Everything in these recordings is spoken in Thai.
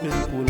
corpo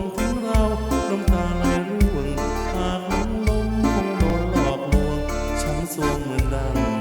มทิ้งเราน้ำตาไหลร่วงหากลงลงคงโดนหลอกลวงช้นสวงเหมือนดัง